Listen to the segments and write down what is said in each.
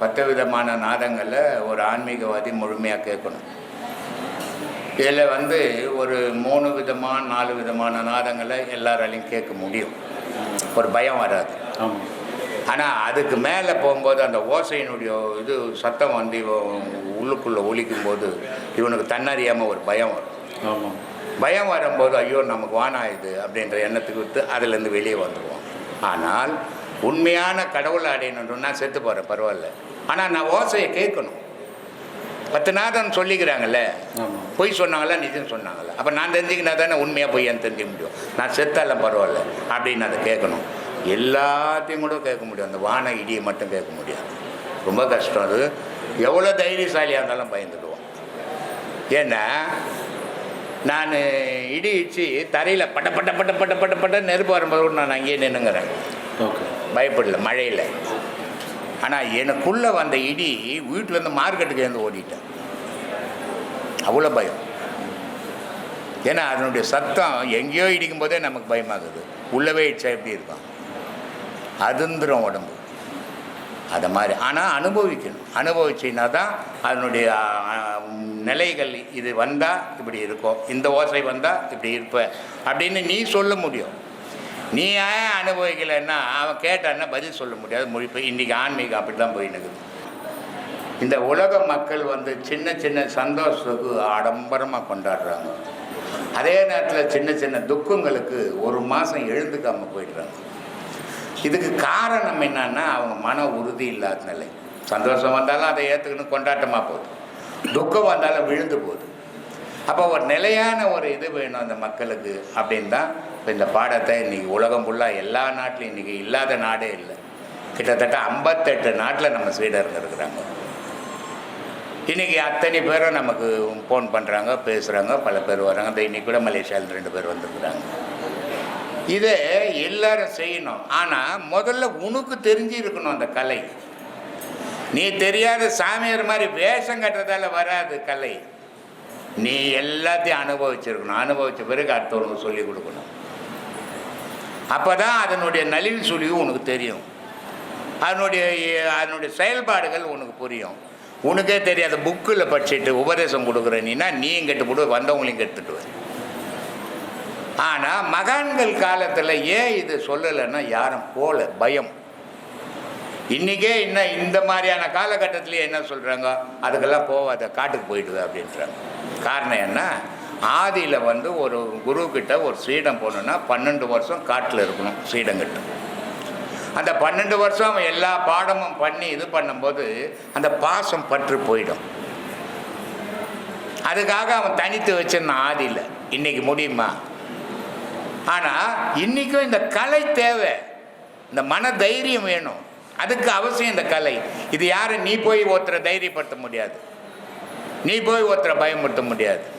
பத்து விதமான நாதங்களில் ஒரு ஆன்மீகவாதி முழுமையாக கேட்கணும். இதில் வந்து ஒரு மூணு விதமான நாலு விதமான நாதங்களை எல்லாராலையும் கேட்க முடியும். ஒரு பயம் வராது. ஆனால் அதுக்கு மேலே போகும்போது அந்த ஓசையினுடைய இது சத்தம் வந்து இவன் உள்ளுக்குள்ளே ஒலிக்கும் போது இவனுக்கு தன்னறியாமல் ஒரு பயம் வரும். ஆமாம் பயம் வரும்போது ஐயோ நமக்கு வானா இது அப்படின்ற எண்ணத்துக்கு விட்டு அதுலேருந்து வெளியே வந்துடுவோம் ஆனால் உண்மையான கடவுளை அடையணுன்றா செத்து போகிறேன் பரவாயில்ல. ஆனால் நான் ஓசையை கேட்கணும். பத்து நாதம் சொல்லிக்கிறாங்கல்ல பொய் சொன்னாங்களா நிஜம் சொன்னாங்களா? அப்போ நான் தெரிஞ்சுக்கினா தானே உண்மையாக பொய்யான்னு தெரிஞ்சுக்க முடியும். நான் செத்தாலும் பரவாயில்ல அப்படின்னு அதை கேட்கணும். எல்லாத்தையும் கூட கேட்க முடியும். அந்த வான இடியை மட்டும் கேட்க முடியாது. ரொம்ப கஷ்டம் அது. எவ்வளோ தைரியசாலியாக இருந்தாலும் பயந்துடுவோம். ஏன்னா நான் இடி இடிச்சு தரையில் பட்ட பட்ட பட்ட பட்ட பட்ட பட்ட நெருப்பு வரும்போது நான் அங்கேயே நின்னுங்கிறேன். ஓகே. பயப்படல மழையில். ஆனால் எனக்குள்ளே வந்த இடி வீட்டிலேருந்து மார்க்கெட்டுக்கு இருந்து ஓடிட்டேன். அவ்வளோ பயம். ஏன்னா அதனுடைய சத்தம் எங்கேயோ இடிக்கும் போதே நமக்கு பயமாகுது. உள்ளவே இடிச்சா எப்படி இருக்கும்? அதுந்துரும் உடம்பு. அதை மாதிரி. ஆனால் அனுபவிக்கணும். அனுபவிச்சின்னா தான் அதனுடைய நிலைகள் இது வந்தால் இப்படி இருக்கும். இந்த ஓசை வந்தால் இப்படி இருப்ப. அப்படின்னு நீ சொல்ல முடியும். நீ ஏன் அனுபவிக்கலைன்னா அவன் கேட்டான்னா பதில் சொல்ல முடியாது. மொழிப்பு இன்றைக்கி ஆன்மீகம் அப்படி தான் போயின்னு இந்த உலக மக்கள் வந்து சின்ன சின்ன சந்தோஷத்துக்கு ஆடம்பரமாக கொண்டாடுறாங்க. அதே நேரத்தில் சின்ன சின்ன துக்கங்களுக்கு ஒரு மாதம் எழுந்துக்காமல் போயிடுறாங்க. இதுக்கு காரணம் என்னன்னா அவங்க மன உறுதி இல்லாத நிலை. சந்தோஷம் வந்தாலும் அதை ஏற்றுக்கணும் கொண்டாட்டமாக போகுது. துக்கம் வந்தாலும் விழுந்து போகுது. அப்போ ஒரு நிலையான ஒரு இது வேணும் அந்த மக்களுக்கு அப்படின்னு தான் இப்போ இந்த பாடத்தை இன்றைக்கி உலகம் ஃபுல்லாக எல்லா நாட்டிலும் இன்றைக்கி இல்லாத நாடே இல்லை. கிட்டத்தட்ட ஐம்பத்தெட்டு நாட்டில் நம்ம ஸ்வீடர்கள் இருக்கிறாங்க. இன்றைக்கி அத்தனை பேரும் நமக்கு ஃபோன் பண்ணுறாங்க பேசுகிறாங்க பல பேர் வராங்க. இந்த இன்றைக்கி கூட மலேசியாவில் ரெண்டு பேர் வந்திருக்கிறாங்க. இதை எல்லாரும் செய்யணும். ஆனால் முதல்ல உனக்கு தெரிஞ்சு இருக்கணும் அந்த கலை. நீ தெரியாத சாமியார் மாதிரி வேஷம் கட்டுறதால வராது கலை. நீ எல்லாத்தையும் அனுபவிச்சிருக்கணும். அனுபவித்த பிறகு அடுத்தவனுக்கு சொல்லிக் கொடுக்கணும். அப்போ தான் அதனுடைய நலிவு சுழிவு உனக்கு தெரியும். அதனுடைய அதனுடைய செயல்பாடுகள் உனக்கு புரியும். உனக்கே தெரியாத புக்கில் படிச்சுட்டு உபதேசம் கொடுக்குற நீனா நீயும் கெட்டு வந்தவங்களையும் கெடுத்துட்டு வர ஆனால் மகான்கள் காலத்தில் ஏன் இது சொல்லலைன்னா யாரும் போல பயம். இன்றைக்கே இன்னும் இந்த மாதிரியான காலகட்டத்திலேயே என்ன சொல்கிறாங்க அதுக்கெல்லாம் போகாத காட்டுக்கு போயிடுது அப்படின்றாங்க. காரணம் என்ன? ஆதியில் வந்து ஒரு குரு ஒரு ஸ்ரீடம் போகணுன்னா பன்னெண்டு வருஷம் காட்டில் இருக்கணும் ஸ்ரீடங்கிட்ட. அந்த பன்னெண்டு வருஷம் அவன் எல்லா பாடமும் பண்ணி இது பண்ணும்போது அந்த பாசம் பற்று போயிடும். அதுக்காக அவன் தனித்து வச்சிருந்தான் ஆதியில். இன்னைக்கு முடியுமா? ஆனால் இன்றைக்கும் இந்த கலை தேவை. இந்த மன தைரியம் வேணும். அதுக்கு அவசியம் இந்த கலை. இது யாரும் நீ போய் ஒருத்தரை தைரியப்படுத்த முடியாது. நீ போய் ஒருத்தரை பயமுறுத்த முடியாது.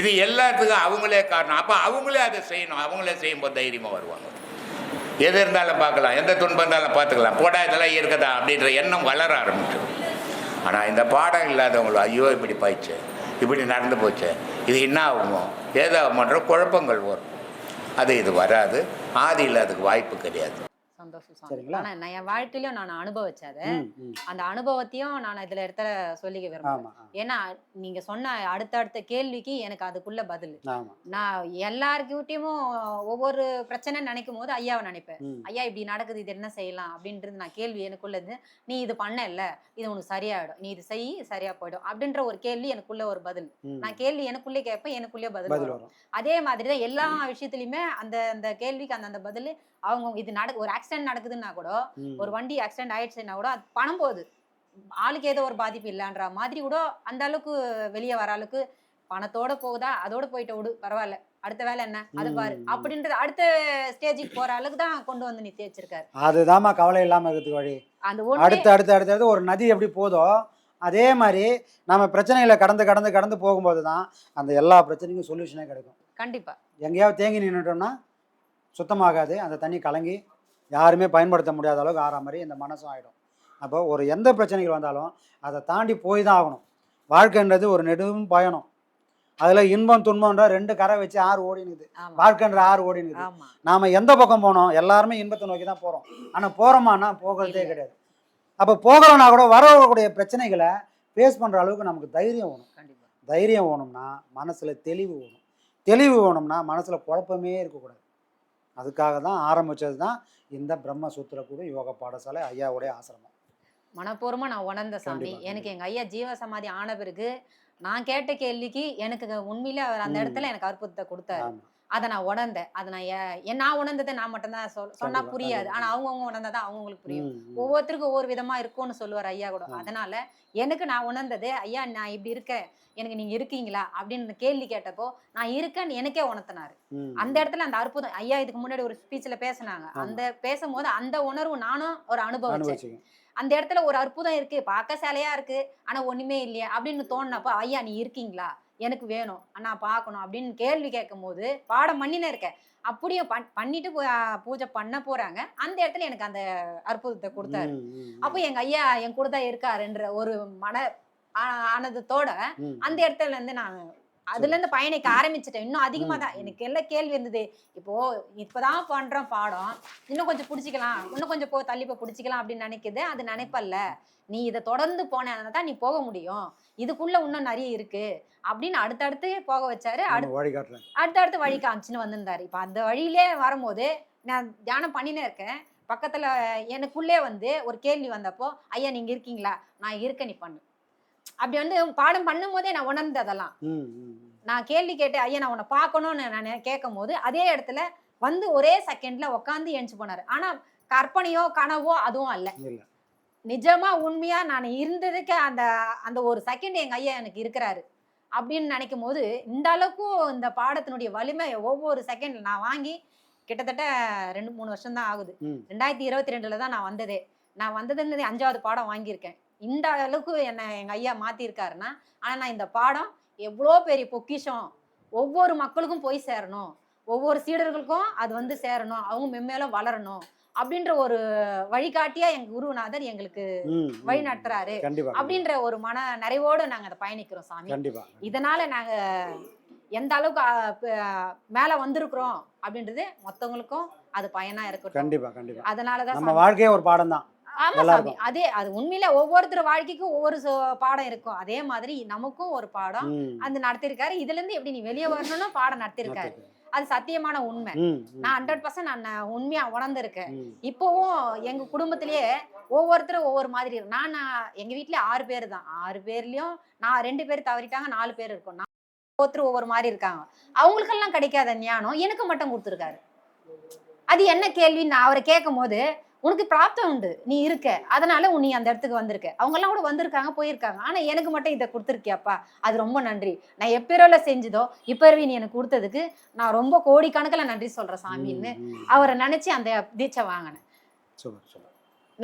இது எல்லாத்துக்கும் அவங்களே காரணம். அப்போ அவங்களே அதை செய்யணும். அவங்களே செய்யும்போது தைரியமாக வருவாங்க. எது இருந்தாலும் பார்க்கலாம். எந்த துன்பம் இருந்தாலும் பார்த்துக்கலாம். போடா இதெல்லாம் இருக்குதா? அப்படின்ற எண்ணம் வளர ஆரம்பிச்சிடும். ஆனால் இந்த பாடம் இல்லாதவங்களும் ஐயோ இப்படி பாய்ச்சு இப்படி நடந்து போச்சு. இது என்ன ஆகுமோ? ஏதாகுமோன்ற குழப்பங்கள் வரும். அது இது வராது. ஆதியில் அதுக்கு வாய்ப்பு கிடையாது. சந்தோஷம். சரிங்களா? ஆனா நான் என் வாழ்க்கையிலும் நான் அனுபவிச்சத. அந்த அனுபவத்தையும் நான் இதுல இடத்துல சொல்லிக்க விரும்புறேன். ஏன்னா நீங்க சொன்ன அடுத்தடுத்த கேள்விக்கு எனக்கு அதுக்குள்ள பதில். நான் எல்லாருக்கிட்டையும் ஒவ்வொரு பிரச்சனை நினைக்கும் போது ஐயாவை நினைப்பேன். ஐயா இப்படி நடக்குது இது என்ன செய்யலாம் அப்படின்றது நான் கேள்வி எனக்குள்ளது நீ இது பண்ணல இது உனக்கு சரியாயிடும் நீ இது செய் சரியா போயிடும் அப்படின்ற ஒரு கேள்வி எனக்குள்ள ஒரு பதில். நான் கேள்வி எனக்குள்ளே கேட்பேன் எனக்குள்ளே பதில் அதே மாதிரி தான் எல்லா விஷயத்துலயுமே அந்த அந்த கேள்விக்கு அந்த அந்த பதில் அவங்க இது நட ஒரு ஆக்சிடென்ட் நடக்குதுன்னா கூட. ஒரு வண்டி ஆக்சிடென்ட் ஆயிடுச்சுன்னா கூட அது பணம் போகுது. ஆளுக்கு ஏதோ ஒரு பாதிப்பு இல்லைன்ற மாதிரி கூட அந்த அளவுக்கு வெளியே வர அளவுக்கு பணத்தோட போகுதா? அதோட போயிட்டு விடு பரவாயில்ல. அடுத்த வேலை என்ன? அது பாரு. அப்படின்றது அடுத்த ஸ்டேஜுக்கு போற அளவுக்கு தான் கொண்டு வந்து நிறுத்தி வச்சிருக்காரு. அதுதாம்மா கவலை இல்லாம இருக்கிறதுக்கு வழி. அந்த அடுத்து அடுத்து அடுத்து ஒரு நதி எப்படி போதோ அதே மாதிரி நம்ம பிரச்சனைகளை கடந்து கடந்து கடந்து போகும்போது தான் அந்த எல்லா பிரச்சனைக்கும் சொல்யூஷனே கிடைக்கும். கண்டிப்பா. எங்கேயாவது தேங்கி நின்றுட்டோம்னா சுத்தமாகாது. அந்த தண்ணி கலங்கி யாருமே பயன்படுத்த முடியாத அளவுக்கு ஆற மாதிரி இந்த மனசும் ஆகிடும் அப்போ ஒரு எந்த பிரச்சனைகள் வந்தாலும் அதை தாண்டி போய் தான் ஆகணும். வாழ்க்கைன்றது ஒரு நெடும் பயணம். அதில் இன்பம் துன்பம்ன்ற ரெண்டு கரை வச்சு ஆறு ஓடினுது. வாழ்க்கைன்ற ஆறு ஓடினுது. நாம எந்த பக்கம் போனோம்? எல்லாருமே இன்பத்தை நோக்கி தான் போகிறோம் ஆனால் போகிறோமான்னா போகிறதே. கிடையாது. அப்போ போகிறோன்னா கூட வரக்கூடிய பிரச்சனைகளை ஃபேஸ் பண்ணுற அளவுக்கு நமக்கு தைரியம் வேணும் தைரியம் வேணும்னா மனசில் தெளிவு வேணும் தெளிவு வேணும்னா மனசில் குழப்பமே இருக்கக்கூடாது. அதுக்காக தான் ஆரம்பித்தது தான் இந்த பிரம்ம சூத்திரக்குழு யோக பாடசாலை ஐயாவுடைய ஆசிரமம். மனப்பூர்வமா நான் உணர்ந்த சாமி. எனக்கு எங்க ஐயா ஜீவ சமாதி ஆன பிறகு நான் கேட்ட கேள்விக்கு எனக்கு உண்மையில அவர் அந்த. இடத்துல எனக்கு அற்புதத்தை கொடுத்தாரு. அதை நான் உணர்ந்தேன். அதை நான் நான் உணர்ந்ததை நான் மட்டும்தான் சொல் சொன்னா புரியாது. ஆனா அவங்கவுங்க உணர்ந்தா அவங்களுக்கு புரியும். ஒவ்வொருத்தருக்கும் ஒவ்வொரு விதமா இருக்கும்னு சொல்லுவார் ஐயா கூட. அதனால எனக்கு நான் உணர்ந்தது ஐயா நான் இப்படி இருக்கேன். எனக்கு நீங்க இருக்கீங்களா? அப்படின்னு கேள்வி கேட்டப்போ நான் இருக்கேன்னு எனக்கே உணர்த்தினாரு. அந்த இடத்துல அந்த அற்புதம் ஐயா இதுக்கு முன்னாடி ஒரு ஸ்பீச்ல பேசினாங்க. அந்த பேசும்போது அந்த உணர்வு நானும் ஒரு அனுபவிச்சேன். அந்த இடத்துல ஒரு அற்புதம் இருக்கு. பார்க்க சிலையா இருக்கு. ஆனா ஒண்ணுமே இல்லையா அப்படின்னு தோணுனப்போ ஐயா நீ இருக்கீங்களா? எனக்கு வேணும். அண்ணா பார்க்கணும். அப்படின்னு கேள்வி கேட்கும் போது பாடம் பண்ணினே இருக்கேன். அப்படியே பண் பண்ணிட்டு பூஜை பண்ண போறாங்க. அந்த இடத்துல எனக்கு அந்த அற்புதத்தை கொடுத்தாரு. அப்போ எங்க ஐயா என் கூட தான் இருக்காருன்ற ஒரு மன ஆனந்தத்தோட அந்த இடத்துல இருந்து நான் அதுல இருந்து பயணிக்க ஆரம்பிச்சிட்டேன். இன்னும் அதிகமா தான். எனக்கு எல்லாம் கேள்வி இருந்தது. இப்போ இப்பதான் பண்றோம் பாடம். இன்னும் கொஞ்சம் பிடிச்சிக்கலாம். இன்னும் கொஞ்சம் போ தள்ளி போய் பிடிச்சிக்கலாம் அப்படின்னு நினைக்குது. அது நினைப்பல்ல. நீ இதை தொடர்ந்து போனா தான் நீ போக முடியும். இதுக்குள்ள இன்னும் நிறைய இருக்கு அப்படின்னு அடுத்தடுத்து போக வச்சாரு. அடுத்து அடுத்தடுத்து வழி காமிச்சுன்னு வந்திருந்தாரு. இப்ப அந்த வழியிலே வரும்போது நான் தியானம் பண்ணினே இருக்கேன். பக்கத்துல எனக்குள்ளே வந்து ஒரு கேள்வி வந்தப்போ ஐயா நீங்க இருக்கீங்களா? நான் இருக்க நீ பண்ணு. அப்படி வந்து பாடம் பண்ணும் போதே நான் உணர்ந்தது அதெல்லாம் ம், ம், ம். நான் கேள்வி கேட்டு ஐயா நான் உன்னை பார்க்கணும்னு நான் கேட்கும் போது அதே இடத்துல வந்து ஒரே செகண்ட்ல உட்காந்து எழுந்து போனாரு. ஆனா கற்பனையோ கனவோ அதுவும் அல்ல. நிஜமா உண்மையா நான் இருந்ததுக்கு அந்த அந்த ஒரு செகண்ட் எங்க ஐயா எனக்கு இருக்கிறாரு. அப்படின்னு நினைக்கும் போது இந்த அளவுக்கும் இந்த பாடத்தினுடைய வலிமை ஒவ்வொரு செகண்ட் நான் வாங்கி கிட்டத்தட்ட ரெண்டு மூணு வருஷம் தான் ஆகுது. ரெண்டாயிரத்தி இருபத்தி ரெண்டுல தான் நான் வந்ததே. நான் வந்ததுன்னு அஞ்சாவது பாடம் வாங்கியிருக்கேன். இந்த அளவுக்கு என்னை எங்க ஐயா மாத்திருக்காருன்னா ஆனா நான் இந்த பாடம் எவ்வளோ பெரிய பொக்கிஷம். ஒவ்வொரு மக்களுக்கும் போய் சேரணும். ஒவ்வொரு சீடர்களுக்கும் அது வந்து சேரணும். அவங்க மென்மேலும் வளரணும். அப்படின்ற ஒரு வழிகாட்டியா எங்க குருநாதர் எங்களுக்கு. வழி நடத்துறாரு அப்படின்ற ஒரு மன நிறைவோடு நாங்க அதை பயணிக்கிறோம் சாமி. இதனால நாங்க எந்த அளவுக்கு மேல வந்திருக்கிறோம் அப்படின்றது மொத்தவங்களுக்கும் அது பயனா இருக்கட்டும். கண்டிப்பா கண்டிப்பா. அதனாலதான் நம்ம. வாழ்க்கையே ஒரு பாடம் தான் ஆமா சாமி. அதே அது உண்மையில ஒவ்வொருத்தர் வாழ்க்கைக்கும் ஒவ்வொரு பாடம் இருக்கும். அதே மாதிரி நமக்கும் ஒரு பாடம் அது நடத்திருக்காரு. இதுல இருந்து எப்படி நீ வெளியே வரணும்னு பாடம் நடத்திருக்காரு. அது சத்தியமான உண்மை. நான் ஹண்ட்ரட் பர்சன்ட் நான் உண்மையா உணர்ந்திருக்கேன். இப்போவும் எங்க குடும்பத்திலேயே ஒவ்வொருத்தரும் ஒவ்வொரு மாதிரி நான் நான் எங்க வீட்ல ஆறு பேர் தான். ஆறு பேர்லயும் நான் ரெண்டு பேர் தவறிட்டாங்க நாலு பேர் இருக்கோம். நான் ஒவ்வொருத்தரும் ஒவ்வொரு மாதிரி இருக்காங்க. அவங்களுக்கெல்லாம் கிடைக்காத ஞானம் எனக்கு மட்டும் கொடுத்துருக்காரு. அது என்ன கேள்வி நான் அவரை கேட்கும் போது உனக்கு பிராப்தம் உண்டு. நீ இருக்க. அதனால உன் நீ அந்த இடத்துக்கு வந்திருக்க. அவங்க எல்லாம் கூட வந்திருக்காங்க போயிருக்காங்க. ஆனா எனக்கு மட்டும் இதை கொடுத்துருக்கியாப்பா? அது ரொம்ப நன்றி. நான் எப்பேரோல செஞ்சதோ இப்பறவே நீ எனக்கு கொடுத்ததுக்கு நான் ரொம்ப கோடிக்கணக்கில் நன்றி சொல்றேன் சாமின்னு அவரை நினைச்சு அந்த தீட்சை வாங்கினேன்.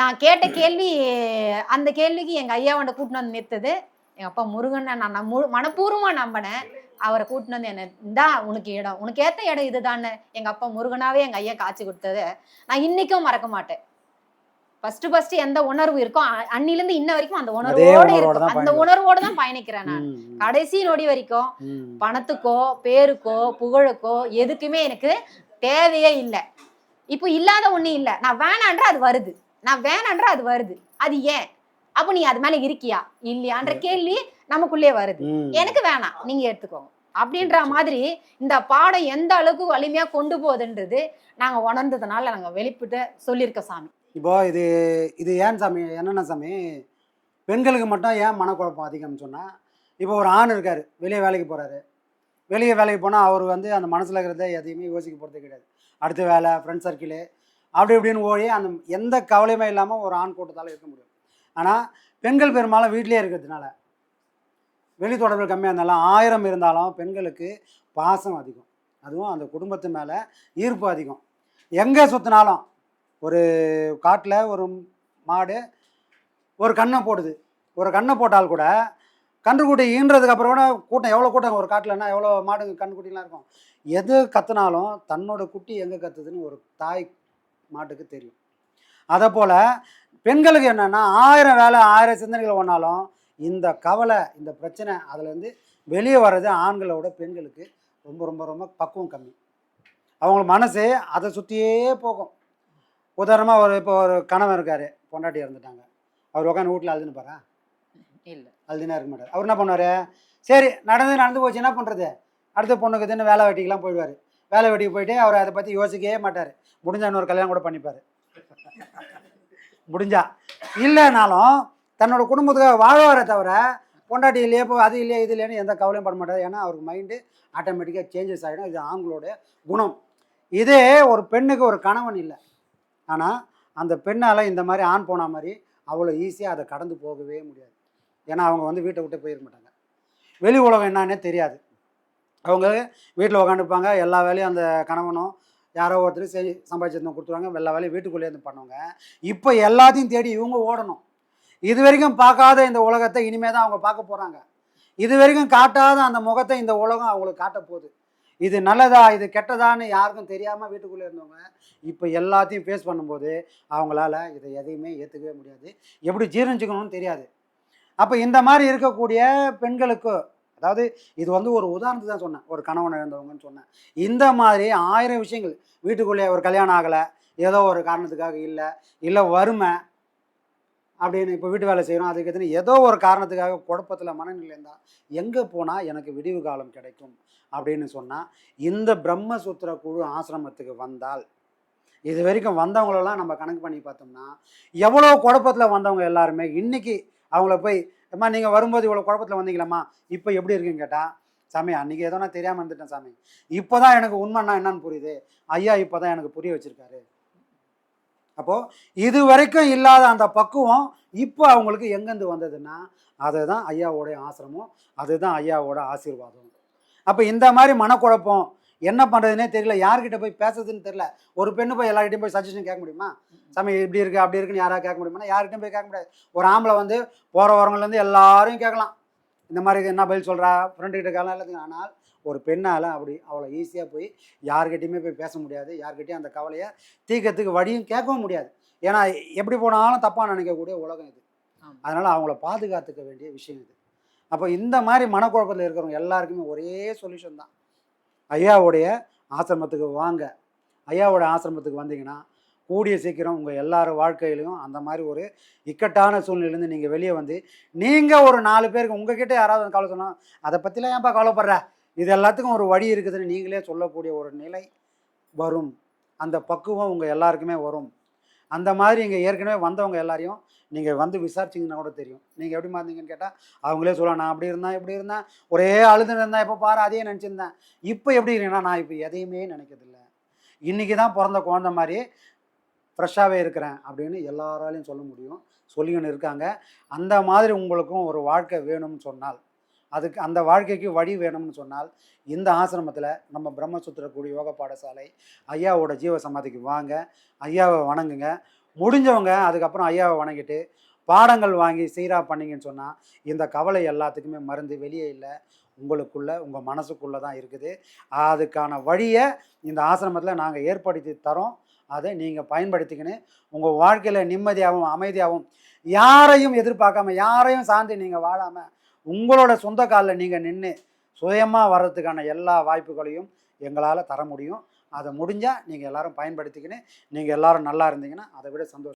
நான் கேட்ட கேள்வி அந்த கேள்விக்கு எங்க ஐயாவோட கூட்டின்னு வந்து நிறுத்தது. எங்க அப்பா முருகனை நான் மனப்பூர்வமா நம்பினேன். அவரை கூட்டின்னு வந்து என்ன இந்தா உனக்கு இடம். உனக்கு ஏத்த இடம் இதுதான்னு. எங்க அப்பா முருகனாவே எங்க ஐயா காட்சி கொடுத்தது நான் இன்னைக்கும் மறக்க மாட்டேன். ஃபர்ஸ்ட் ஃபர்ஸ்ட் எந்த உணர்வு இருக்கோ அ- அன்னிலிருந்து இன்ன வரைக்கும் அந்த உணர்வோட இருக்கும் அந்த. உணர்வோட தான் பயணிக்கிறேன் நான். கடைசி நொடி வரைக்கும் பணத்துக்கோ பேருக்கோ புகழுக்கோ எதுக்குமே எனக்கு தேவையே இல்லை. இப்போ இல்லாத ஒண்ணு இல்லை. நான் வேணான்ற அது வருது. நான் வேணான்ற அது வருது. அது ஏன்? அப்போ நீ அது மேல இருக்கியா? இல்லையான்ற கேள்வி நமக்குள்ளே வருது. எனக்கு வேணாம். நீங்க எடுத்துக்கோங்க. அப்படின்ற மாதிரி இந்த பாடம் எந்த அளவுக்கு வலிமையா கொண்டு போகுதுன்றது நாங்க உணர்ந்ததுனால நாங்க வெளிப்பிட்டு சொல்லியிருக்கோம் சாமி. இப்போ இது இது ஏன் சாமி என்னென்ன சாமி? பெண்களுக்கு மட்டும் ஏன் மனக்குழப்பம் அதிகம்னு சொன்னால் இப்போ ஒரு ஆண் இருக்கார் வெளியே வேலைக்கு போகிறாரு வெளியே வேலைக்கு போனால் அவர் வந்து அந்த மனசில் இருக்கிறத எதையுமே யோசிக்க போகிறது கிடையாது. அடுத்த வேலை ஃப்ரெண்ட் சர்க்கிளு அப்படி இப்படின்னு ஓடி அந்த எந்த கவலையுமே இல்லாமல் ஒரு ஆண் கூட்டத்தால் இருக்க முடியும். ஆனால் பெண்கள் பெரும்பாலும் வீட்டிலே இருக்கிறதுனால வெளி தொடர்பு கம்மியாக இருந்தாலும் ஆயிரம் இருந்தாலும் பெண்களுக்கு பாசம் அதிகம். அதுவும் அந்த குடும்பத்து மேலே ஈர்ப்பு அதிகம். எங்கே சுற்றினாலும் ஒரு காட்டில் ஒரு மாடு ஒரு கண்ணை போடுது. ஒரு கண்ணை போட்டால் கூட கன்றுக்குட்டி ஈன்றதுக்கு அப்புறம் கூட கூட்டம் எவ்வளோ கூட்டம் ஒரு காட்டில்னா எவ்வளோ மாடுங்க கன்றுக்குட்டிலாம் இருக்கும்? எது கத்துனாலும் தன்னோட குட்டி எங்கே கத்துதுன்னு ஒரு தாய் மாட்டுக்கு தெரியும். அதை போல் பெண்களுக்கு என்னென்னா ஆயிரம் வேலை ஆயிரம் சிந்தனைகள் ஒன்றாலும் இந்த கவலை இந்த பிரச்சனை அதுலேருந்து வெளியே வர்றது ஆண்களோட பெண்களுக்கு ரொம்ப ரொம்ப ரொம்ப பக்குவம் கம்மி. அவங்க மனசு அதை சுற்றியே போகும். உதாரணமாக ஒரு இப்போ ஒரு கணவன் இருக்கார் பொண்டாட்டி இறந்துட்டாங்க. அவர் உட்காந்து வீட்டில் அழுதுன்னு பாரா? இல்ல. அழுதுனா இருக்க மாட்டார். அவர் என்ன பண்ணுவார்? சரி நடந்து நடந்து போச்சு என்ன பண்ணுறது அடுத்த பொண்ணுக்கு தின்னு வேலை வெட்டிக்கெலாம் போயிடுவார். வேலை வெட்டிக்கு போயிட்டு அவர் அதை பற்றி யோசிக்கவே மாட்டார். முடிஞ்சா இன்னொரு கல்யாணம் கூட பண்ணிப்பார். முடிஞ்சா. இல்லைனாலும் தன்னோட குடும்பத்துக்காக வாழ்வாரே தவிர பொண்டாட்டி இல்லையே இப்போ அது இல்லையே இது இல்லைன்னு எந்த கவலையும் பட மாட்டார். ஏன்னா அவருக்கு மைண்டு ஆட்டோமேட்டிக்காக சேஞ்சஸ் ஆகிடும் இது ஆண்களோட குணம். இதே ஒரு பெண்ணுக்கு ஒரு கணவன் இல்லை. ஆனால் அந்த பெண்ணால் இந்த மாதிரி ஆண் போன மாதிரி அவ்வளோ ஈஸியாக அதை கடந்து போகவே முடியாது. ஏன்னா அவங்க வந்து வீட்டை விட்டு போயிருக்க மாட்டாங்க. வெளி உலகம் என்னன்னே தெரியாது. அவங்க வீட்டில் உக்காந்துப்பாங்க எல்லா வேலையும் அந்த கணவனும் யாரோ ஒருத்தர் செய் சம்பாதிச்சிருந்தோம் கொடுத்துருவாங்க எல்லா வேலையும் வீட்டுக்குள்ளேயே இருந்து பண்ணுவாங்க. இப்போ எல்லாத்தையும் தேடி இவங்க ஓடணும். இது வரைக்கும் பார்க்காத இந்த உலகத்தை இனிமே தான் அவங்க பார்க்க போகிறாங்க இது வரைக்கும் காட்டாத அந்த முகத்தை இந்த உலகம் அவங்களுக்கு காட்ட போகுது இது நல்லதா இது கெட்டதான்னு யாருக்கும் தெரியாமல் வீட்டுக்குள்ளே இருந்தவங்க இப்போ எல்லாத்தையும் ஃபேஸ் பண்ணும்போது அவங்களால இதை எதையுமே ஏற்றுக்கவே முடியாது. எப்படி ஜீரணிச்சுக்கணும்னு தெரியாது. அப்போ இந்த மாதிரி இருக்கக்கூடிய பெண்களுக்கு அதாவது இது வந்து ஒரு உதாரணத்துக்கு தான் சொன்னேன் ஒரு கணவன் இழந்தவங்கன்னு சொன்னேன். இந்த மாதிரி ஆயிரம் விஷயங்கள் வீட்டுக்குள்ளே ஒரு கல்யாணம் ஆகலை ஏதோ ஒரு காரணத்துக்காக இல்லை இல்லை வறுமை அப்படின்னு இப்போ வீட்டு வேலை செய்கிறோம் அதுக்கு எத்தனை ஏதோ ஒரு காரணத்துக்காக குழப்பத்தில் மனநிலை இருந்தால் எங்கே போனால் எனக்கு விடிவு காலம் கிடைக்கும் அப்படின்னு சொன்னால் இந்த பிரம்மசூத்திர குழு ஆசிரமத்துக்கு வந்தால் இது வரைக்கும் வந்தவங்களெல்லாம் நம்ம கணக்கு பண்ணி பார்த்தோம்னா எவ்வளோ குழப்பத்தில் வந்தவங்க எல்லாருமே இன்றைக்கி அவங்கள போய் அம்மா நீங்கள் வரும்போது இவ்வளோ குழப்பத்தில் வந்தீங்களாம்மா இப்போ எப்படி இருக்குன்னு கேட்டால் சாமி அன்றைக்கி ஏதோ நான் தெரியாமல் இருந்துட்டேன் சாமி. இப்போ தான் எனக்கு உண்மைன்னா என்னன்னு புரியுது. ஐயா இப்போ தான் எனக்கு புரிய வச்சுருக்காரு. அப்போது இது வரைக்கும் இல்லாத அந்த பக்குவம் இப்போ அவங்களுக்கு எங்கேருந்து வந்ததுன்னா அதுதான் ஐயாவோடைய ஆசிரமம் அதுதான் ஐயாவோட ஆசீர்வாதம். அப்போ இந்த மாதிரி மனக்குழப்பம் என்ன பண்ணுறதுனே தெரியல. யார்கிட்ட போய் பேசுறதுன்னு தெரியல. ஒரு பெண்ணு போய் எல்லார்கிட்டையும் போய் சஜஷன் கேட்க முடியுமா? சாமி இப்படி இருக்குது அப்படி இருக்குன்னு யாராவது கேட்க முடியுமா யார்கிட்டையும் போய் கேட்க முடியாது. ஒரு ஆம்பளை வந்து போகிற வரவங்கலேருந்து எல்லாரையும் கேட்கலாம். இந்த மாதிரி என்ன பதில் சொல்கிறா ஃப்ரெண்டுக்கிட்ட கேட்கலாம் இல்லைங்க ஆனால் ஒரு பெண்ணால் அப்படி அவ்வளோ ஈஸியாக போய் யார்கிட்டையுமே போய் பேச முடியாது. யார்கிட்டையும் அந்த கவலையை தீர்க்கறதுக்கு வழியும் கேட்கவும் முடியாது. ஏன்னா எப்படி போனாலும் தப்பாக நினைக்கக்கூடிய உலகம் இது. அதனால் அவங்கள பாதுகாத்துக்க வேண்டிய விஷயம் இது. அப்போ இந்த மாதிரி மனக்குழப்பத்தில் இருக்கிறவங்க எல்லாருக்குமே ஒரே சொல்யூஷன் தான். ஐயாவுடைய ஆசிரமத்துக்கு வாங்க. ஐயாவோட ஆசிரமத்துக்கு வந்தீங்கன்னா கூடிய சீக்கிரம் உங்கள் எல்லார் வாழ்க்கையிலையும் அந்த மாதிரி ஒரு இக்கட்டான சூழ்நிலையிலேருந்து நீங்கள் வெளியே வந்து நீங்கள் ஒரு நாலு பேருக்கு உங்ககிட்ட யாராவது கவலை சொன்னால் அதை பற்றிலாம் ஏன்ப்பா கவலைப்படுற? இது எல்லாத்துக்கும் ஒரு வழி இருக்குதுன்னு நீங்களே சொல்லக்கூடிய ஒரு நிலை வரும். அந்த பக்குவம் உங்கள் எல்லாருக்குமே வரும். அந்த மாதிரி இங்கே ஏற்கனவே வந்தவங்க எல்லாரையும் நீங்கள் வந்து விசாரிச்சிங்கன்னா கூட தெரியும். நீங்கள் எப்படி இருந்தீங்கன்னு கேட்டால் அவங்களே சொல்லலாம் நான் அப்படி இருந்தேன் இப்படி இருந்தேன் ஒரே அழுதுன்னு இருந்தேன் இப்போ பாரு அதையே நினச்சிருந்தேன். இப்போ எப்படி இருக்கீங்கன்னா நான் இப்போ எதையுமே நினைக்கிறதில்ல. இன்றைக்கி தான் பிறந்த குழந்த மாதிரி ஃப்ரெஷ்ஷாகவே இருக்கிறேன் அப்படின்னு எல்லாராலையும் சொல்ல முடியும். சொல்லிக்கின்னு இருக்காங்க. அந்த மாதிரி உங்களுக்கும் ஒரு வாழ்க்கை வேணும்னு சொன்னால் அதுக்கு அந்த வாழ்க்கைக்கு வழி வேணும்னு சொன்னால் இந்த ஆசிரமத்தில் நம்ம பிரம்மசூத்திர கூடி யோக பாடசாலை ஐயாவோட ஜீவ சமாதிக்கு வாங்க ஐயாவை வணங்குங்க. முடிஞ்சவங்க அதுக்கப்புறம் ஐயாவை வணங்கிட்டு பாடங்கள் வாங்கி சீராக பண்ணிங்கன்னு சொன்னால் இந்த கவலை எல்லாத்துக்குமே மருந்து வெளியே இல்லை. உங்களுக்குள்ள உங்கள் மனசுக்குள்ளே தான் இருக்குது. அதுக்கான வழியை இந்த ஆசிரமத்தில் நாங்கள் ஏற்படுத்தி தரோம். அதை நீங்கள் பயன்படுத்திக்கின்னு உங்கள் வாழ்க்கையில் நிம்மதியாகவும் அமைதியாகவும் யாரையும் எதிர்பார்க்காம யாரையும் சார்ந்து நீங்கள் வாழாமல் உங்களோட சொந்த காலில் நீங்கள் நின்று சுயமாக வர்றதுக்கான எல்லா வாய்ப்புகளையும் எங்களால் தர முடியும். அதை முடிஞ்சால் நீங்கள் எல்லாரும் பயன்படுத்திக்கின்னு நீங்கள் எல்லாரும் நல்லா இருந்தீங்கன்னா அதை விட சந்தோஷம்.